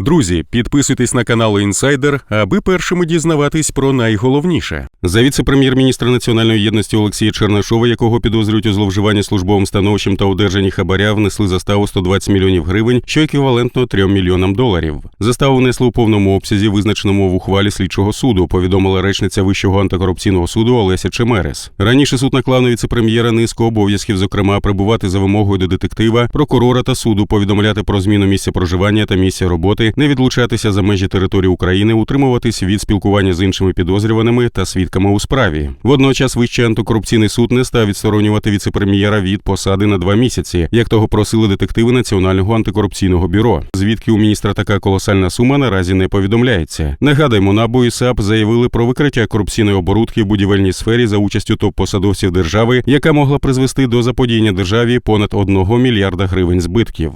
Друзі, підписуйтесь на канал Інсайдер, аби першими дізнаватись про найголовніше. За віце-прем'єр-міністра національної єдності Олексія Чернашова, якого підозрюють у зловживанні службовим становищем та одержанні хабаря, внесли заставу 120 мільйонів гривень, що еквівалентно 3 мільйонам доларів. Заставу внесли у повному обсязі, визначеному в ухвалі слідчого суду. Повідомила речниця Вищого антикорупційного суду Олеся Чемерес. Раніше суд наклав на віце-прем'єра низку обов'язків, зокрема прибувати за вимогою до детектива, прокурора та суду, повідомляти про зміну місця проживання та місця роботи, не відлучатися за межі території України, утримуватись від спілкування з іншими підозрюваними та свідками у справі. Водночас Вищий антикорупційний суд не став відсторонювати віце-прем'єра від посади на два місяці, як того просили детективи Національного антикорупційного бюро. Звідки у міністра така колосальна сума наразі не повідомляється. Нагадаємо, НАБУ і САП заявили про викриття корупційної оборудки в будівельній сфері за участю топ-посадовців держави, яка могла призвести до заподіяння державі понад 1 мільярда гривень збитків.